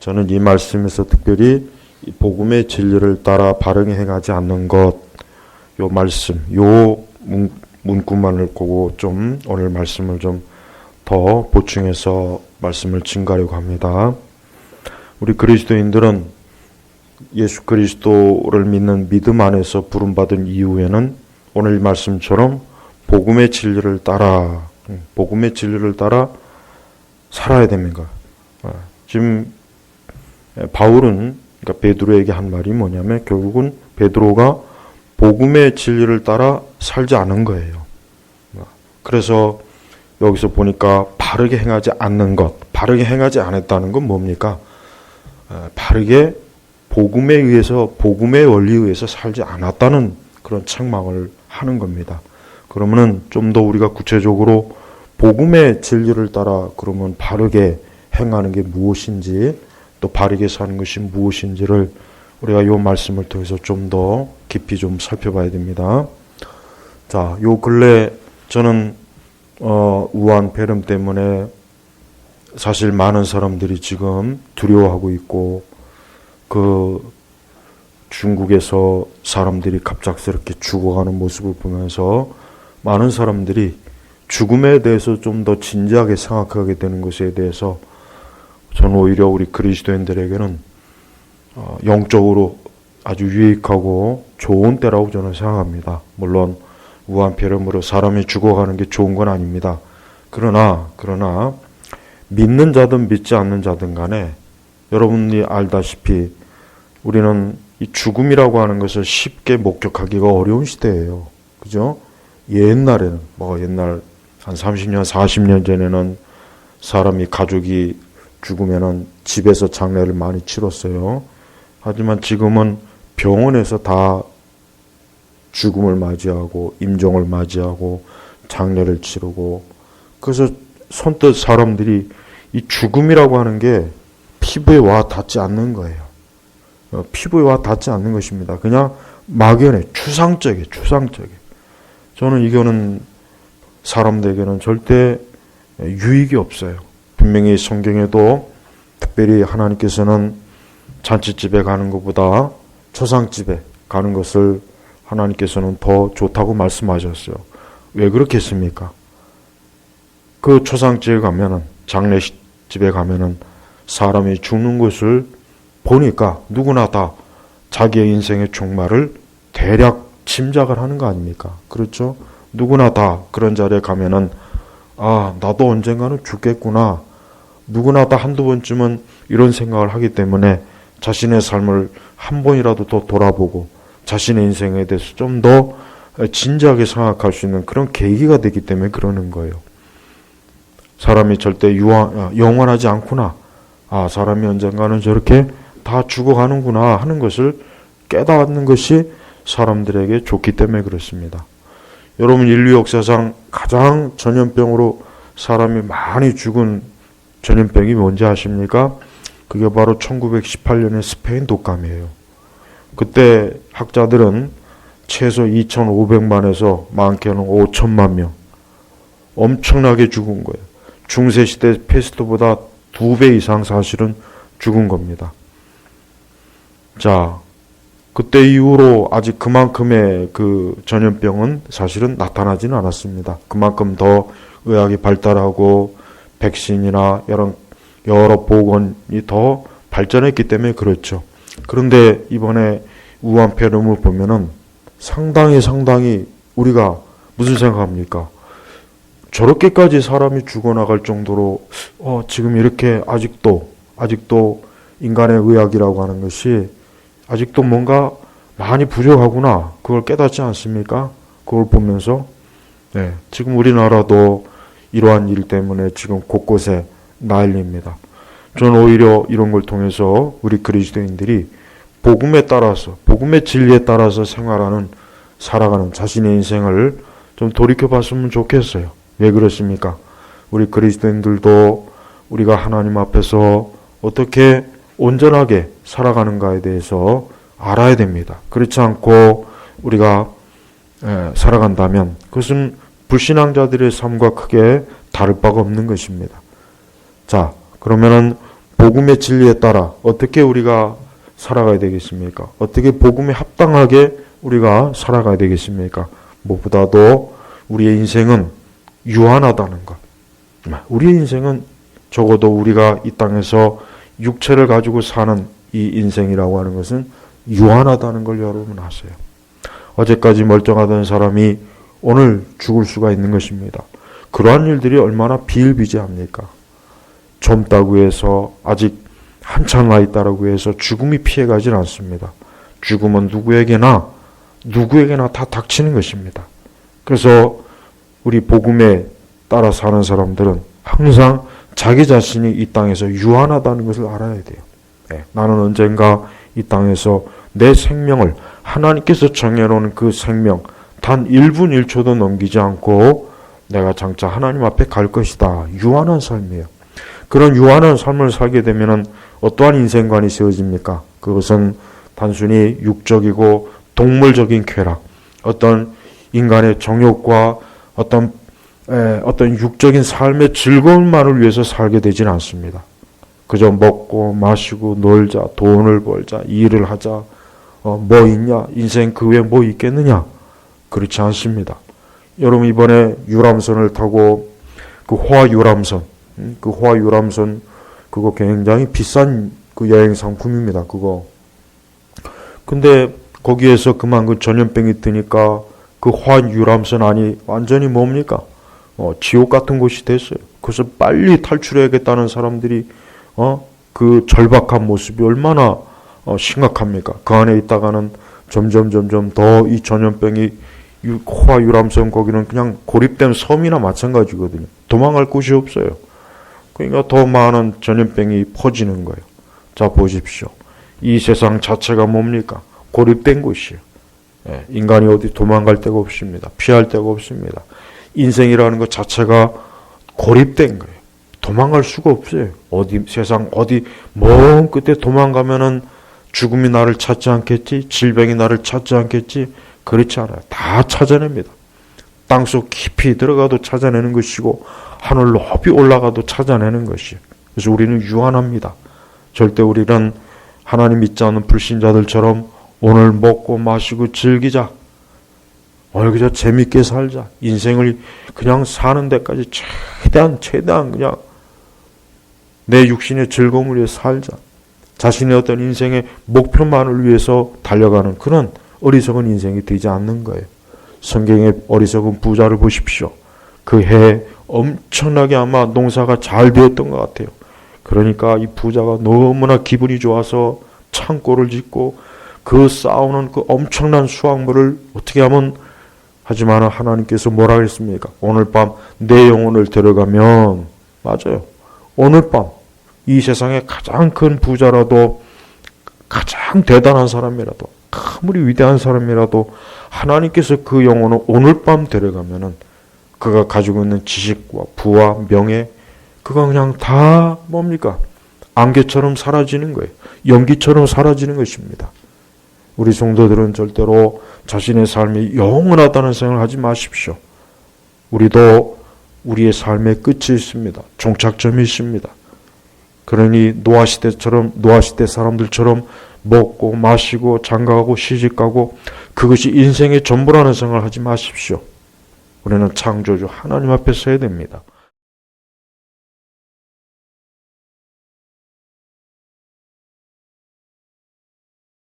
저는 이 말씀에서 특별히 이 복음의 진리를 따라 바르게 행하지 않는 것, 요 말씀, 요 문, 문구만을 보고 좀 오늘 말씀을 좀 더 보충해서 말씀을 증가하려고 합니다. 우리 그리스도인들은 예수 그리스도를 믿는 믿음 안에서 부름받은 이후에는 오늘 말씀처럼 복음의 진리를 따라 음, 복음의 진리를 따라 살아야 됩니다. 아, 지금 바울은 그러니까 베드로에게 한 말이 뭐냐면 결국은 베드로가 복음의 진리를 따라 살지 않은 거예요. 그래서 여기서 보니까 바르게 행하지 않는 것, 바르게 행하지 않았다는 건 뭡니까? 어, 바르게 복음에 의해서 복음의 원리에 의해서 살지 않았다는 그런 책망을 하는 겁니다. 그러면은 좀 더 우리가 구체적으로 복음의 진리를 따라 그러면 바르게 행하는 게 무엇인지 또 바르게 사는 것이 무엇인지를 우리가 이 말씀을 통해서 좀 더 깊이 좀 살펴봐야 됩니다. 자, 요 근래 저는 어, 우한 폐렴 때문에 사실 많은 사람들이 지금 두려워하고 있고 그 중국에서 사람들이 갑작스럽게 죽어가는 모습을 보면서 많은 사람들이 죽음에 대해서 좀 더 진지하게 생각하게 되는 것에 대해서 저는 오히려 우리 그리스도인들에게는 어, 영적으로 아주 유익하고 좋은 때라고 저는 생각합니다. 물론 우한폐렴으로 사람이 죽어가는 게 좋은 건 아닙니다. 그러나 그러나 믿는 자든 믿지 않는 자든 간에 여러분이 알다시피 우리는 이 죽음이라고 하는 것을 쉽게 목격하기가 어려운 시대예요. 그죠? 옛날에는 뭐 옛날 한 30년, 40년 전에는 사람이 가족이 죽으면은 집에서 장례를 많이 치렀어요. 하지만 지금은 병원에서 다 죽음을 맞이하고 임종을 맞이하고 장례를 치르고 그래서 선뜻 사람들이 이 죽음이라고 하는 게 피부에 와 닿지 않는 거예요. 어, 피부에 와 닿지 않는 것입니다. 그냥 막연해 추상적이에요. 추상적이. 저는 이거는 사람들에게는 절대 유익이 없어요. 분명히 성경에도 특별히 하나님께서는 잔치집에 가는 것보다 초상집에 가는 것을 하나님께서는 더 좋다고 말씀하셨어요. 왜 그렇게 했습니까? 그 초상집에 가면은 장례집에 가면은 사람이 죽는 것을 보니까 누구나 다 자기의 인생의 종말을 대략 짐작을 하는 거 아닙니까? 그렇죠? 누구나 다 그런 자리에 가면은 아, 나도 언젠가는 죽겠구나. 누구나 다 한두 번쯤은 이런 생각을 하기 때문에 자신의 삶을 한 번이라도 더 돌아보고 자신의 인생에 대해서 좀 더 진지하게 생각할 수 있는 그런 계기가 되기 때문에 그러는 거예요. 사람이 절대 유한, 영원하지 않구나. 아, 사람이 언젠가는 저렇게 다 죽어가는구나 하는 것을 깨닫는 것이 사람들에게 좋기 때문에 그렇습니다. 여러분 인류 역사상 가장 전염병으로 사람이 많이 죽은 전염병이 뭔지 아십니까? 그게 바로 1918년의 스페인 독감이에요. 그때 학자들은 최소 2,500만에서 많게는 5천만 명 엄청나게 죽은 거예요. 중세시대 페스트보다 두 배 이상 사실은 죽은 겁니다. 자, 그때 이후로 아직 그만큼의 그 전염병은 사실은 나타나지는 않았습니다. 그만큼 더 의학이 발달하고 백신이나 여러, 여러 보건이 더 발전했기 때문에 그렇죠. 그런데 이번에 우한 폐렴을 보면은 상당히 상당히 우리가 무슨 생각합니까? 저렇게까지 사람이 죽어나갈 정도로 어, 지금 이렇게 아직도 아직도 인간의 의학이라고 하는 것이 아직도 뭔가 많이 부족하구나 그걸 깨닫지 않습니까? 그걸 보면서 네, 지금 우리나라도 이러한 일 때문에 지금 곳곳에 난리입니다. 저는 오히려 이런 걸 통해서 우리 그리스도인들이 복음에 따라서 복음의 진리에 따라서 생활하는 살아가는 자신의 인생을 좀 돌이켜 봤으면 좋겠어요. 왜 그렇습니까? 우리 그리스도인들도 우리가 하나님 앞에서 어떻게 온전하게 살아가는가에 대해서 알아야 됩니다. 그렇지 않고 우리가 살아간다면 그것은 불신앙자들의 삶과 크게 다를 바가 없는 것입니다. 자, 그러면은 복음의 진리에 따라 어떻게 우리가 살아가야 되겠습니까? 어떻게 복음에 합당하게 우리가 살아가야 되겠습니까? 무엇보다도 우리의 인생은 유한하다는 것. 우리의 인생은 적어도 우리가 이 땅에서 육체를 가지고 사는 이 인생이라고 하는 것은 유한하다는 걸 여러분 아세요. 어제까지 멀쩡하던 사람이 오늘 죽을 수가 있는 것입니다. 그러한 일들이 얼마나 비일비재합니까? 젊다고 해서 아직 한참 나 있다라고 해서 죽음이 피해가질 않습니다. 죽음은 누구에게나 누구에게나 다 닥치는 것입니다. 그래서 우리 복음에 따라 사는 사람들은 항상 자기 자신이 이 땅에서 유한하다는 것을 알아야 돼요. 네, 나는 언젠가 이 땅에서 내 생명을 하나님께서 정해놓은 그 생명 단 1분 1초도 넘기지 않고 내가 장차 하나님 앞에 갈 것이다. 유한한 삶이에요. 그런 유한한 삶을 살게 되면은 어떠한 인생관이 세워집니까? 그것은 단순히 육적이고 동물적인 쾌락, 어떤 인간의 정욕과 어떤 에, 어떤 육적인 삶의 즐거움만을 위해서 살게 되지는 않습니다. 그저 먹고 마시고 놀자, 돈을 벌자, 일을 하자, 어, 뭐 있냐, 인생 그 외에 뭐 있겠느냐? 그렇지 않습니다. 여러분 이번에 유람선을 타고 그 호화 유람선, 음, 그 호화 유람선 그거 굉장히 비싼 그 여행 상품입니다. 그거. 근데 거기에서 그만 그 전염병이 뜨니까 그 호화 유람선 안이 완전히 뭡니까? 어, 지옥 같은 곳이 됐어요. 그래서 빨리 탈출해야겠다는 사람들이 어, 그 절박한 모습이 얼마나 어, 심각합니까? 그 안에 있다가는 점점 점점 더 이 전염병이 유- 호화 유람선 거기는 그냥 고립된 섬이나 마찬가지거든요. 도망갈 곳이 없어요. 그러니까 더 많은 전염병이 퍼지는 거예요. 자 보십시오. 이 세상 자체가 뭡니까? 고립된 곳이에요. 예, 인간이 어디 도망갈 데가 없습니다. 피할 데가 없습니다. 인생이라는 것 자체가 고립된 거예요. 도망갈 수가 없어요. 어디 세상 어디 먼 끝에 도망가면은 죽음이 나를 찾지 않겠지, 질병이 나를 찾지 않겠지. 그렇지 않아요. 다 찾아냅니다. 땅속 깊이 들어가도 찾아내는 것이고 하늘 높이 올라가도 찾아내는 것이에요. 그래서 우리는 유한합니다. 절대 우리는 하나님 믿지 않는 불신자들처럼 오늘 먹고 마시고 즐기자. 오늘 그저 재밌게 살자. 인생을 그냥 사는 데까지 최대한 최대한 그냥 내 육신의 즐거움을 위해 살자. 자신의 어떤 인생의 목표만을 위해서 달려가는 그런 어리석은 인생이 되지 않는 거예요. 성경의 어리석은 부자를 보십시오. 그 해에 엄청나게 아마 농사가 잘 되었던 것 같아요. 그러니까 이 부자가 너무나 기분이 좋아서 창고를 짓고 그 쌓아오는 그 엄청난 수확물을 어떻게 하면 하지만 하나님께서 뭐라 그랬습니까? 오늘 밤 내 영혼을 데려가면 맞아요. 오늘 밤 이 세상에 가장 큰 부자라도 가장 대단한 사람이라도 아무리 위대한 사람이라도 하나님께서 그 영혼을 오늘 밤 데려가면은 그가 가지고 있는 지식과 부와 명예 그가 그냥 다 뭡니까? 안개처럼 사라지는 거예요. 연기처럼 사라지는 것입니다. 우리 성도들은 절대로 자신의 삶이 영원하다는 생각을 하지 마십시오. 우리도 우리의 삶의 끝이 있습니다. 종착점이 있습니다. 그러니 노아 시대처럼 노아 시대 사람들처럼 먹고 마시고 장가가고 시집가고 그것이 인생의 전부라는 생각을 하지 마십시오. 우리는 창조주 하나님 앞에 서야 됩니다.